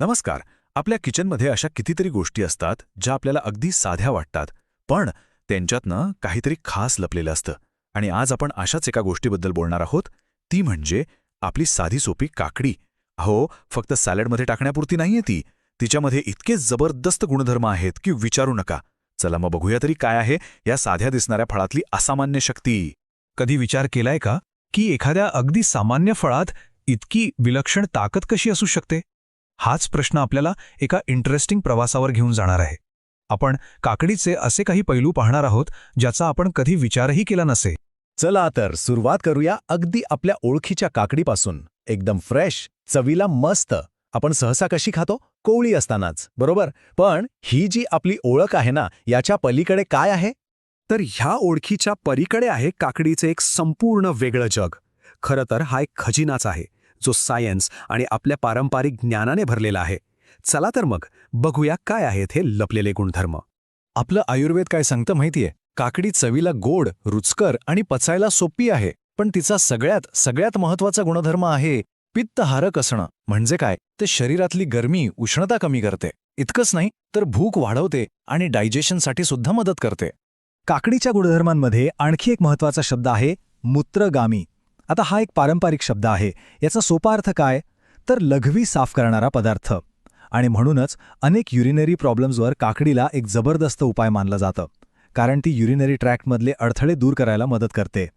नमस्कार. आपल्या किचनमध्ये अशा कितीतरी गोष्टी असतात ज्या आपल्याला अगदी साध्या वाटतात पण त्यांच्यातनं काहीतरी खास लपलेलं असतं. आणि आज आपण अशाच एका गोष्टीबद्दल बोलणार आहोत. ती म्हणजे आपली साधी सोपी काकडी. अहो फक्त सॅलडमध्ये टाकण्यापुरती नाहीये ती. तिच्यामध्ये इतके जबरदस्त गुणधर्म आहेत की विचारू नका. चला मग बघूया तरी काय आहे या साध्या दिसणाऱ्या फळातली असामान्य शक्ती. कधी विचार केलाय का? की एखाद्या अगदी सामान्य फळात इतकी विलक्षण ताकद कशी असू शकते? हाच प्रश्न आपल्याला एका इंटरेस्टिंग प्रवासावर घेऊन जाणार आहे. आपण काकडीचे असे काही पैलू पाहणार आहोत ज्याचा आपण कधी विचारही केला नसे. चला तर सुरुवात करूया अगदी आपल्या ओळखीच्या काकडीपासून. एकदम फ्रेश चवीला मस्त. आपण सहसा कशी खातो? कोवळी असतानाच बरोबर? पण ही जी आपली ओळख आहे ना याच्या पलीकडे काय आहे? तर ह्या ओळखीच्या परीकडे आहे काकडीचे एक संपूर्ण वेगळं जग. खरं तर हा एक खजिनाच आहे. जो सायन्स आणि आपल्या पारंपरिक ज्ञानाने भरलेला आहे. चला तर मग बघूया काय आहेत हे लपलेले गुणधर्म. आपलं आयुर्वेद काय सांगतं माहितीये? काकडी चवीला गोड रुचकर आणि पचायला सोपी आहे पण तिचा सगळ्यात सगळ्यात महत्त्वाचा गुणधर्म आहे पित्तहारक असणं. म्हणजे काय? ते शरीरातली गरमी उष्णता कमी करते. इतकंच नाही तर भूक वाढवते आणि डायजेशनसाठी सुद्धा मदत करते. काकडीच्या गुणधर्मांमध्ये आणखी एक महत्त्वाचा शब्द आहे मूत्रगामी. आता हा एक पारंपरिक शब्द आहे. याचा सोपा अर्थ काय? तर लघवी साफ करणारा पदार्थ. आणि म्हणूनच अनेक युरिनरी प्रॉब्लेम्सवर काकडीला एक जबरदस्त उपाय मानलं जातं. कारण ती युरिनरी ट्रॅक्टमधले अडथळे दूर करायला मदत करते.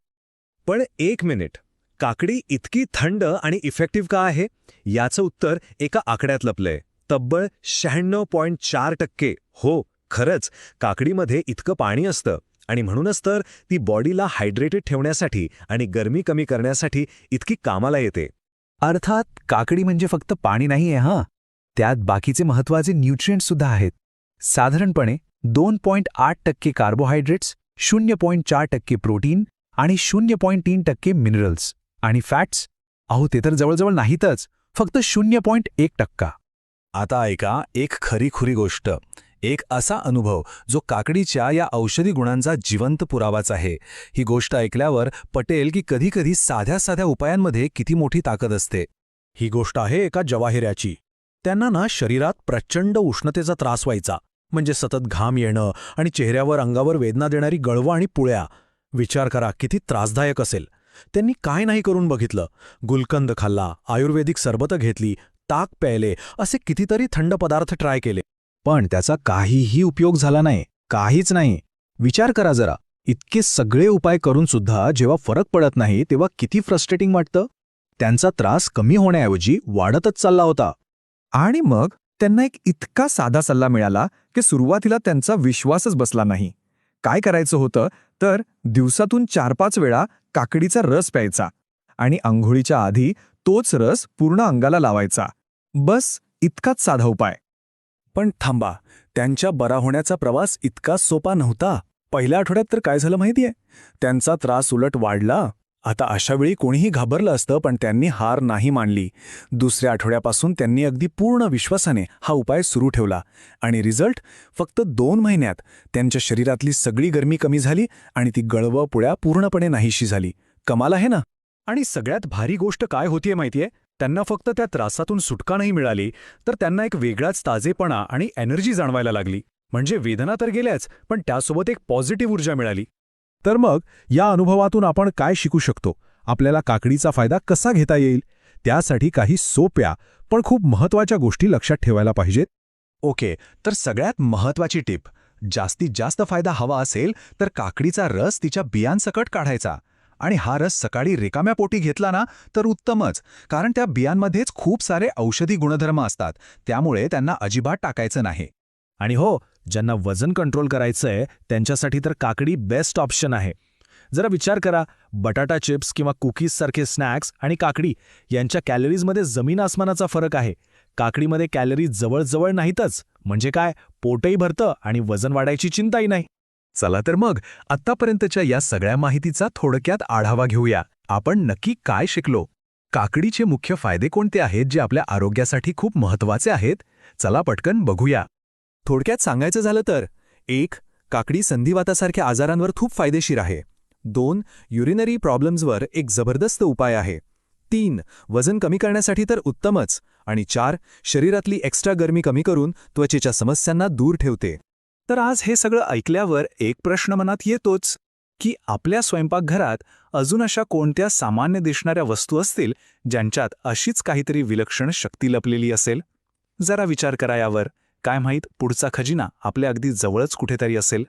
पण एक मिनिट. काकडी इतकी थंड आणि इफेक्टिव्ह का आहे? याचं उत्तर एका आकड्यात लपलंय. तब्बल शहाण्णव पॉईंट चार टक्के. हो खरंच. काकडीमध्ये इतकं पाणी असतं. आणि म्हणूनच तर ती बॉडीला हायड्रेटेड ठेवण्यासाठी आणि गरमी कमी करण्यासाठी इतकी कामाला येते. अर्थात काकडी म्हणजे फक्त पाणी नाहीये हां? त्यात बाकीचे महत्त्वाचे न्यूट्रिएंट्स सुद्धा आहेत. साधारणपणे दोन पॉईंट आठ टक्के कार्बोहायड्रेट्स शून्य पॉईंट चार टक्के प्रोटीन आणि शून्य पॉईंट तीन टक्के मिनरल्स आणि फॅट्स अहो ते तर जवळजवळ नाहीतच फक्त शून्य पॉईंट एक टक्का. आता ऐका एक खरीखुरी गोष्ट. एक असा अनुभव जो काकडीच्या या औषधी गुणांचा जिवंत पुरावाच आहे. ही गोष्ट ऐकल्यावर पटेल की कधीकधी साध्या साध्या उपायांमध्ये किती मोठी ताकद असते. ही गोष्ट आहे एका जवाहिऱ्याची. त्यांना ना शरीरात प्रचंड उष्णतेचा त्रास व्हायचा म्हणजे सतत घाम येणं आणि चेहऱ्यावर अंगावर वेदना देणारी गळवं आणि पुळ्या. विचार करा किती त्रासदायक असेल. त्यांनी काय नाही करून बघितलं. गुलकंद खाल्ला आयुर्वेदिक सरबतं घेतली ताक प्यायले असे कितीतरी थंड पदार्थ ट्राय केले. पण त्याचा काहीही उपयोग झाला नाही काहीच नाही. विचार करा जरा. इतके सगळे उपाय करून सुद्धा जेव्हा फरक पडत नाही तेव्हा किती फ्रस्ट्रेटिंग वाटतं? त्यांचा त्रास कमी होण्याऐवजी वाढतच चालला होता. आणि मग त्यांना एक इतका साधा सल्ला मिळाला की सुरुवातीला त्यांचा विश्वासच बसला नाही. काय करायचं होतं? तर दिवसातून चार पाच वेळा काकडीचा रस प्यायचा आणि आंघोळीच्या आधी तोच रस पूर्ण अंगाला लावायचा. बस इतकाच साधा उपाय. पण थांबा. त्यांच्या बरा होण्याचा प्रवास इतका सोपा नव्हता. पहिल्या आठवड्यात तर काय झालं माहितीये? त्यांचा त्रास उलट वाढला. आता अशावेळी कोणीही घाबरलं असतं पण त्यांनी हार नाही मानली. दुसऱ्या आठवड्यापासून त्यांनी अगदी पूर्ण विश्वासाने हा उपाय सुरू ठेवला. आणि रिझल्ट? फक्त दोन महिन्यात. त्यांच्या शरीरातली सगळी गरमी कमी झाली आणि ती गळव पुळ्या पूर्णपणे नाहीशी झाली. कमाल आहे ना? आणि सगळ्यात भारी गोष्ट काय होतीये माहितीये? त्यांना फक्त त्या त्रासातून सुटका नाही मिळाली तर त्यांना एक वेगळाच ताजेपणा आणि एनर्जी जाणवायला लागली. म्हणजे वेदना तर गेल्याच पण त्यासोबत एक पॉझिटिव्ह ऊर्जा मिळाली. तर मग या अनुभवातून आपण काय शिकू शकतो? आपल्याला काकडीचा फायदा कसा घेता येईल? त्यासाठी काही सोप्या पण खूप महत्त्वाच्या गोष्टी लक्षात ठेवायला पाहिजेत. ओके तर सगळ्यात महत्वाची टीप. जास्तीत जास्त फायदा हवा असेल तर काकडीचा रस तिच्या बियांसकट काढायचा. आणि हा रस सकाळी रिकाम्या पोटी घेतला ना तर उत्तमच. कारण त्या बियांमध्येच खूप सारे औषधी गुणधर्म असतात. त्यामुळे त्यांना अजिबात टाकायचं नाही. आणि हो ज्यांना वजन कंट्रोल करायचंय त्यांच्यासाठी तर काकडी बेस्ट ऑप्शन आहे. जरा विचार करा बटाटा चिप्स किंवा कुकीजसारखे स्नॅक्स आणि काकडी यांच्या कॅलरीजमध्ये जमीन आसमानाचा फरक आहे. काकडीमध्ये कॅलरीज जवळजवळ नाहीतच. म्हणजे काय? पोटही भरतं आणि वजन वाढायची चिंताही नाही. चला तर मग आत्तापर्यंतच्या या सगळ्या माहितीचा थोडक्यात आढावा घेऊया. आपण नक्की काय शिकलो? काकडीचे मुख्य फायदे कोणते आहेत जे आपल्या आरोग्यासाठी खूप महत्त्वाचे आहेत? चला पटकन बघूया. थोडक्यात सांगायचं झालं तर एक काकडी संधिवातासारख्या आजारांवर खूप फायदेशीर आहे. दोन युरिनरी प्रॉब्लेम्सवर एक जबरदस्त उपाय आहे. तीन वजन कमी करण्यासाठी तर उत्तमच. आणि चार शरीरातली एक्स्ट्रा गरमी कमी करून त्वचेच्या समस्यांना दूर ठेवते. तर आज हे सगळं ऐकल्यावर एक प्रश्न मनात येतोच की आपल्या स्वयंपाकघरात अजून अशा कोणत्या सामान्य दिसणाऱ्या वस्तू असतील ज्यांच्यात अशीच काहीतरी विलक्षण शक्ती लपलेली असेल? जरा विचार करा यावर. काय माहीत पुढचा खजिना आपल्या अगदी जवळच कुठेतरी असेल?